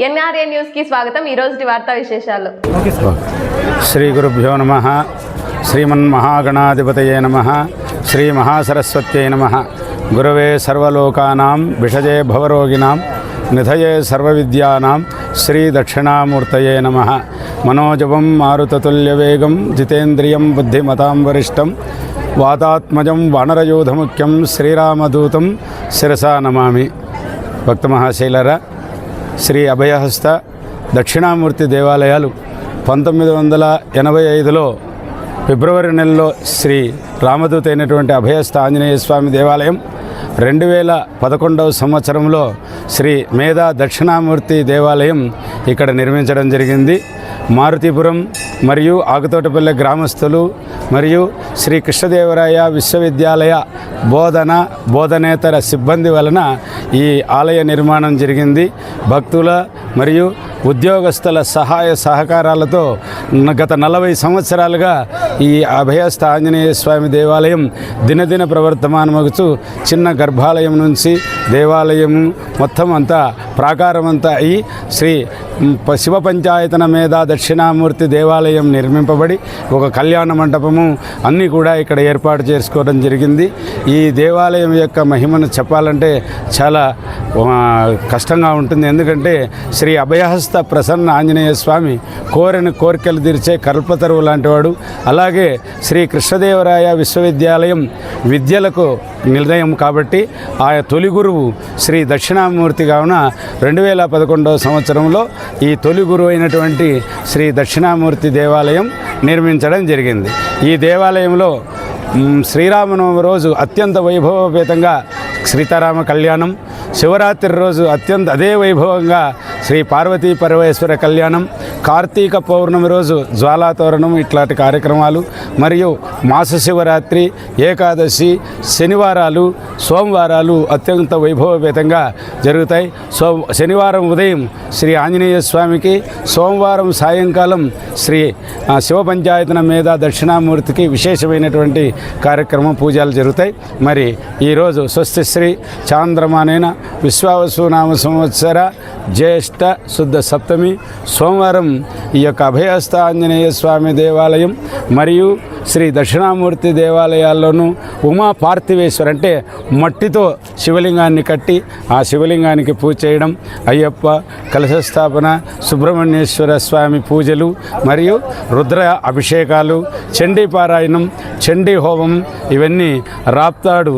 NRA న్యూస్కి స్వాగతం. ఈ రోజు వార్తా విశేషాలు. శ్రీ గురుభ్యో నమ. శ్రీమన్మహాగణాధిపతయే నమ. శ్రీ మహాసరస్వత్యై నమ. గురవే సర్వలోకానాం విషజే భవరోగిణాం నిధయే సర్వవిద్యానాం శ్రీ దక్షిణామూర్తయే నమ. మనోజవం మారుతతుల్యవేగం జితేంద్రియం బుద్ధిమతాం వరిష్టం వాతాత్మజం వానరయూధముఖ్యం శ్రీరామదూతం శిరసా నమామి. భక్త మహాశైలరా శ్రీ అభయహస్త దక్షిణామూర్తి దేవాలయాలు పంతొమ్మిది వందల ఎనభై ఐదులో ఫిబ్రవరి నెలలో శ్రీ రామదూత అయినటువంటి అభయస్థ ఆంజనేయ స్వామి దేవాలయం రెండు వేల పదకొండవ సంవత్సరంలో శ్రీ మేధా దక్షిణామూర్తి దేవాలయం ఇక్కడ నిర్మించడం జరిగింది. మారుతీపురం మరియు ఆకుతోటపల్లె గ్రామస్తులు మరియు శ్రీ కృష్ణదేవరాయ విశ్వవిద్యాలయ బోధన బోధనేతర సిబ్బంది వలన ఈ ఆలయ నిర్మాణం జరిగింది. భక్తుల మరియు ఉద్యోగస్తుల సహాయ సహకారాలతో గత నలభై సంవత్సరాలుగా ఈ అభయస్థ ఆంజనేయ స్వామి దేవాలయం దినదిన ప్రవర్తమానమగుచు చిన్న గర్భాలయం నుంచి దేవాలయం మొత్తం అంతా ప్రాకారం అంతా అయి శ్రీ శివ పంచాయతన మీద దక్షిణామూర్తి దేవాలయం నిర్మింపబడి ఒక కళ్యాణ మండపము అన్నీ కూడా ఇక్కడ ఏర్పాటు చేసుకోవడం జరిగింది. ఈ దేవాలయం యొక్క మహిమను చెప్పాలంటే చాలా కష్టంగా ఉంటుంది. ఎందుకంటే శ్రీ అభయహస్త ప్రసన్న ఆంజనేయ స్వామి కోరిన కోరికలు తీర్చే కల్పతరువు లాంటివాడు. అలాగే శ్రీ కృష్ణదేవరాయ విశ్వవిద్యాలయం విద్యలకు నిలయం కాబట్టి ఆ తొలి గురువు శ్రీ దక్షిణామూర్తి కావున రెండు వేల పదకొండవ సంవత్సరంలో ఈ తొలి గురువు అయినటువంటి శ్రీ దక్షిణామూర్తి దేవాలయం నిర్మించడం జరిగింది. ఈ దేవాలయంలో శ్రీరామనవమి రోజు అత్యంత వైభవపేతంగా సీతారామ కళ్యాణం శివరాత్రి రోజు అత్యంత అదే వైభవంగా శ్రీ పార్వతీ పరమేశ్వర కళ్యాణం కార్తీక పౌర్ణమి రోజు జ్వాలాతోరణం ఇట్లాంటి కార్యక్రమాలు మరియు మాస శివరాత్రి ఏకాదశి శనివారాలు సోమవారాలు అత్యంత వైభవపేతంగా జరుగుతాయి. సో శనివారం ఉదయం శ్రీ ఆంజనేయ స్వామికి సోమవారం సాయంకాలం శ్రీ శివ పంచాయతన మీద దక్షిణామూర్తికి విశేషమైనటువంటి కార్యక్రమం పూజలు జరుగుతాయి. మరి ఈరోజు స్వస్తి శ్రీ చాంద్రమానేన విశ్వావసునామ సంవత్సర జ్యేష్ఠ శుద్ధ సప్తమి సోమవారం ఈ యొక్క అభయస్థ ఆంజనేయ స్వామి దేవాలయం మరియు శ్రీ దక్షిణామూర్తి దేవాలయాల్లోనూ ఉమా పార్థివేశ్వర్ అంటే మట్టితో శివలింగాన్ని కట్టి ఆ శివలింగానికి పూజ చేయడం అయ్యప్ప కలశ స్థాపన సుబ్రహ్మణ్యేశ్వర స్వామి పూజలు మరియు రుద్ర అభిషేకాలు చండీ పారాయణం చండీ హోమం ఇవన్నీ రాప్తాడు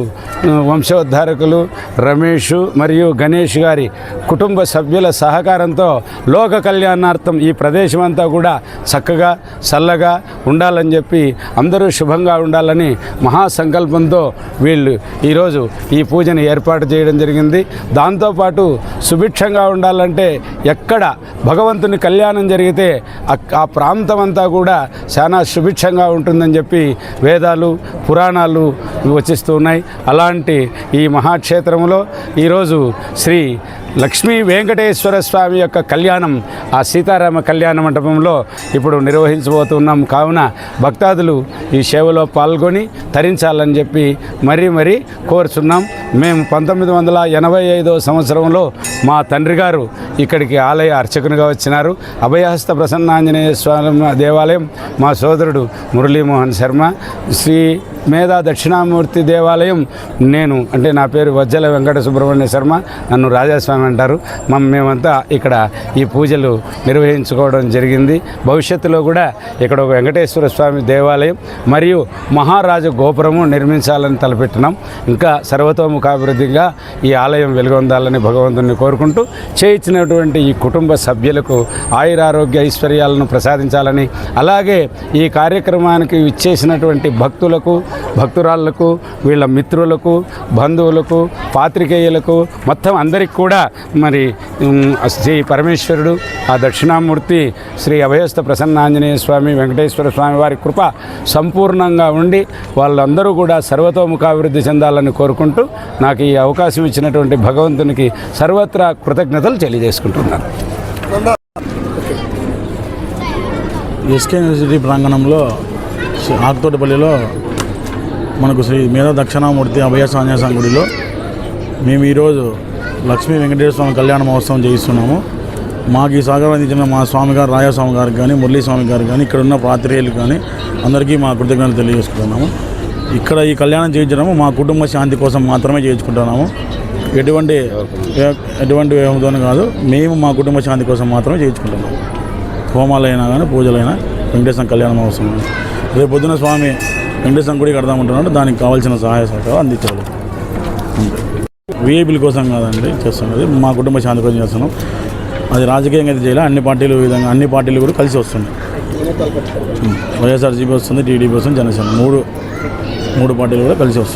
వంశోద్ధారకులు రమేష్ మరియు గణేష్ గారి కుటుంబ సభ్యుల సహకారంతో లోక కళ్యాణార్థం ఈ ప్రదేశం అంతా కూడా చక్కగా చల్లగా ఉండాలని చెప్పి అందరూ శుభంగా ఉండాలని మహాసంకల్పంతో వీళ్ళు ఈరోజు ఈ పూజను ఏర్పాటు చేయడం జరిగింది. దాంతోపాటు సుభిక్షంగా ఉండాలంటే ఎక్కడ భగవంతుని కళ్యాణం జరిగితే ఆ ప్రాంతం అంతా కూడా చాలా సుభిక్షంగా ఉంటుందని చెప్పి వేదాలు పురాణాలు వచిస్తూ ఉన్నాయి. అలాంటి ఈ మహాక్షేత్రంలో ఈరోజు శ్రీ లక్ష్మీ వెంకటేశ్వర స్వామి యొక్క కళ్యాణం ఆ సీతారామ కళ్యాణ మండపంలో ఇప్పుడు నిర్వహించబోతున్నాం. కావున భక్తాదులు ఈ సేవలో పాల్గొని తరించాలని చెప్పి మరీ మరీ కోరుచున్నాం. మేము పంతొమ్మిది వందల ఎనభై ఐదో సంవత్సరంలో మా తండ్రి గారు ఇక్కడికి ఆలయ అర్చకునిగా వచ్చినారు. అభయహస్త ప్రసన్నాంజనేయ స్వామి దేవాలయం మా సోదరుడు మురళీమోహన్ శర్మ. శ్రీ మేధా దక్షిణామూర్తి దేవాలయం నేను అంటే నా పేరు వజ్జల వెంకట సుబ్రహ్మణ్య శర్మ నన్ను రాజాస్వామి అంటారు. మమ్ మేమంతా ఇక్కడ ఈ పూజలు నిర్వహించుకోవడం జరిగింది. భవిష్యత్తులో కూడా ఇక్కడ ఒక వెంకటేశ్వర స్వామి దేవాలయం మరియు మహారాజు గోపురము నిర్మించాలని తలపెట్టినాం. ఇంకా సర్వతోముఖాభివృద్ధిగా ఈ ఆలయం వెలుగొందాలని భగవంతుని కోరుకుంటూ చేయించిన చేయించినటువంటి ఈ కుటుంబ సభ్యులకు ఆయురారోగ్య ఐశ్వర్యాలను ప్రసాదించాలని అలాగే ఈ కార్యక్రమానికి ఇచ్చేసినటువంటి భక్తులకు భక్తురాళ్ళకు వీళ్ళ మిత్రులకు బంధువులకు పాత్రికేయులకు మొత్తం అందరికి కూడా మరి శ్రీ పరమేశ్వరుడు ఆ దక్షిణామూర్తి శ్రీ అభయస్థ ప్రసన్నాంజనేయ స్వామి వెంకటేశ్వర స్వామి వారి కృప సంపూర్ణంగా ఉండి వాళ్ళందరూ కూడా సర్వతోముఖాభివృద్ధి చెందాలని కోరుకుంటూ నాకు ఈ అవకాశం ఇచ్చినటువంటి భగవంతునికి సర్వత్రా కృతజ్ఞతలు తెలియజేసుకుంటున్నాను. ఎస్కే యూనివర్సిటీ ప్రాంగణంలో ఆకుతోటపల్లిలో మనకు శ్రీ మేధా దక్షిణామూర్తి అభయ ఆంజనేయ గుడిలో మేము ఈరోజు లక్ష్మీ వెంకటేశ్వర స్వామి కళ్యాణ మహోత్సవం చేయిస్తున్నాము. మాకు ఈ సహకారం అందించిన మా స్వామి గారు రాయస్వామి గారికి కానీ మురళీ స్వామి గారికి కానీ ఇక్కడ ఉన్న పాత్రేయులు కానీ అందరికీ మా కృతజ్ఞతలు తెలియజేసుకుంటున్నాము. ఇక్కడ ఈ కళ్యాణం చేయించడము మా కుటుంబ శాంతి కోసం మాత్రమే చేయించుకుంటున్నాము. ఎటువంటి ఎటువంటి వ్యవధితో కాదు. మేము మా కుటుంబ శాంతి కోసం మాత్రమే చేయించుకుంటున్నాము. హోమాలైనా కానీ పూజలైనా వెంకటేశ్వర కళ్యాణ అవసరం రేపు పొద్దున స్వామి వెంకటేశ్వరం గుడి కడదామంటున్నాడు. దానికి కావాల్సిన సహాయ సహకారం అందించాలి విఐపీల కోసం కాదండి చేస్తున్నది. మా కుటుంబ శాంతి కోసం చేస్తున్నాం. అది రాజకీయంగా అయితే చేయాలి అన్ని పార్టీలు విధంగా అన్ని పార్టీలు కూడా కలిసి వస్తున్నాయి. వైఎస్ఆర్సీపీ వస్తుంది టీడీపీ వస్తుంది జనసేన మూడు మూడు పార్టీలు కూడా కలిసి వస్తుంది